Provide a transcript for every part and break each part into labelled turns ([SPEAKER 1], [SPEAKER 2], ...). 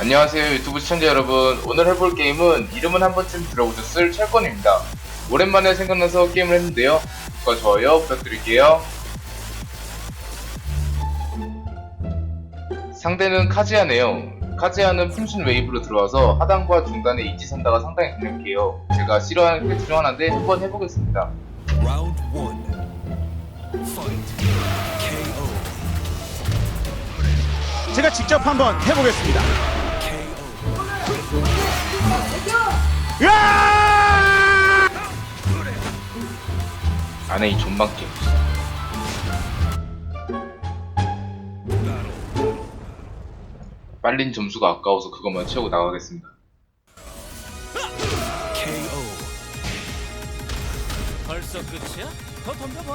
[SPEAKER 1] 안녕하세요 유튜브 시청자 여러분 오늘 해볼 게임은 이름은 한 번쯤 들어보셨을 철권입니다 오랜만에 생각나서 게임을 했는데요 구독과 좋아요 부탁드릴게요 상대는 카지아네요 카지아는 품신 웨이브로 들어와서 하단과 중단의 이지선다가 상당히 강력해요 제가 싫어하는 팩트 중 하나인데 한번 해보겠습니다.
[SPEAKER 2] Fight. KO.
[SPEAKER 3] 제가 직접 한번 해보겠습니다. 으아!
[SPEAKER 1] 안에 이 게임 빨린 점수가 아까워서 그것만 채우고 나가겠습니다
[SPEAKER 2] KO.
[SPEAKER 4] 벌써 끝이야? 더 덤벼봐.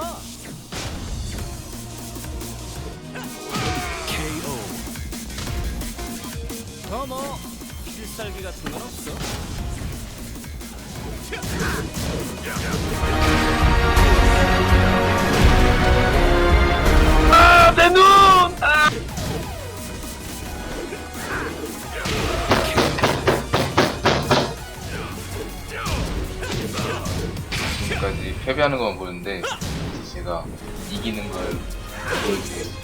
[SPEAKER 2] KO.
[SPEAKER 4] 더 뭐 필살기 같은 건 없어.
[SPEAKER 1] 지금까지 패배하는 것만 보는데 이제 제가 이기는 걸 보여드려요.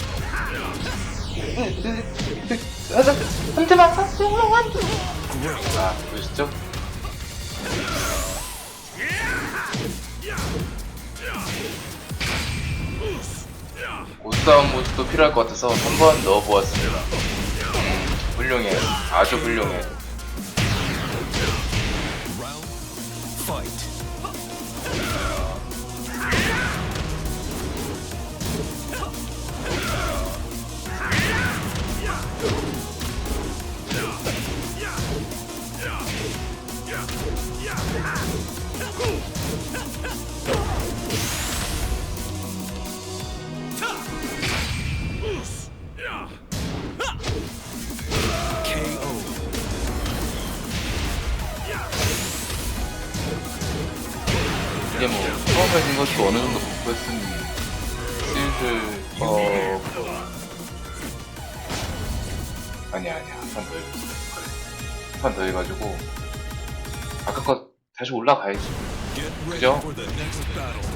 [SPEAKER 1] 아 보시죠? 고스타운 모드도 필요할 것 같아서 한번 넣어보았습니다. 음, 훌륭해, 아주 훌륭해. 이게 뭐 처음에 된 것도 어느 정도 복구했으니 슬슬 어 아니야 아니야. 한판더 해보자 한판더 해가지고 아까 거 다시 올라가야지 그죠?
[SPEAKER 2] for the next battle.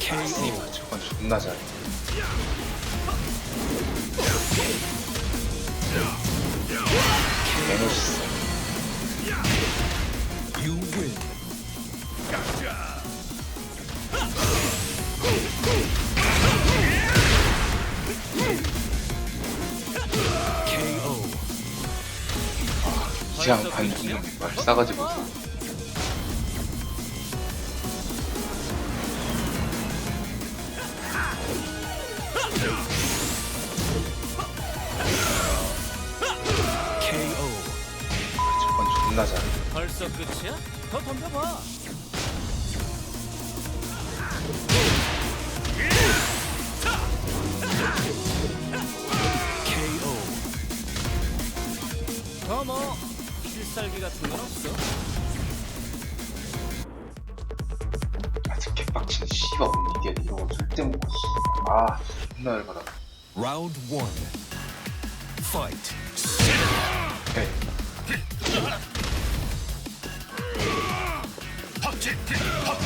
[SPEAKER 2] KO.
[SPEAKER 1] 저건 존나 잘해 개멋있어 이장 반죽 말 싸가지고 있어
[SPEAKER 2] KO.
[SPEAKER 1] 저건 존나 잘해
[SPEAKER 4] 벌써 끝이야? 더 덤벼봐.
[SPEAKER 2] KO.
[SPEAKER 4] 더 뭐 필살기 같은 건 없어.
[SPEAKER 1] 아직 개빡치는 씨가 이게 이런 거 절대 못 봤어 아 존나 열받아
[SPEAKER 2] Round one. Fight.
[SPEAKER 1] 오케이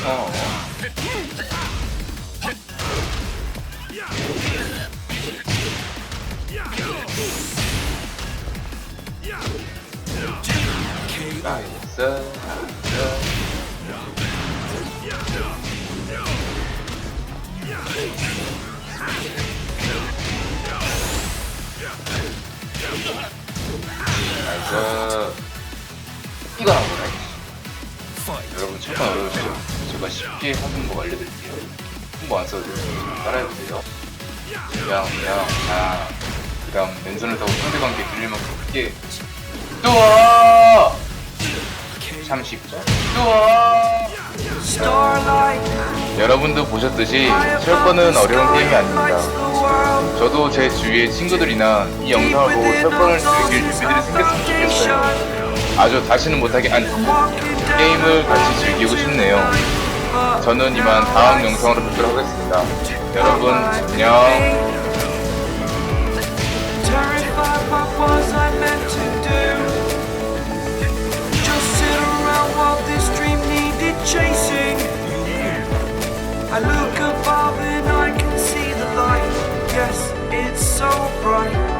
[SPEAKER 1] 어, 나이스 나이스 나이스 이거 나보네
[SPEAKER 2] Fight.
[SPEAKER 1] 여러분 철권 어려우시죠? 제가 쉽게 하는 거 알려드릴게요. 홍보 안 써도. 따라해보세요. 양, 양, 양. 그 다음 왼손을 타고 상대관계 들릴 만큼 크게 뚜아! 참 쉽죠? 뚜아! 여러분도 보셨듯이 철권은 어려운 게임이 아닙니다. 저도 제 주위의 친구들이나 이 영상을 보고 철권을 즐길 준비들이 생겼으면 좋겠어요. 아주 다시는 못하게 안 게임을 같이 즐기고 싶네요. 저는 이만 다음 영상으로 뵙도록 하겠습니다. 여러분 안녕.
[SPEAKER 5] bright.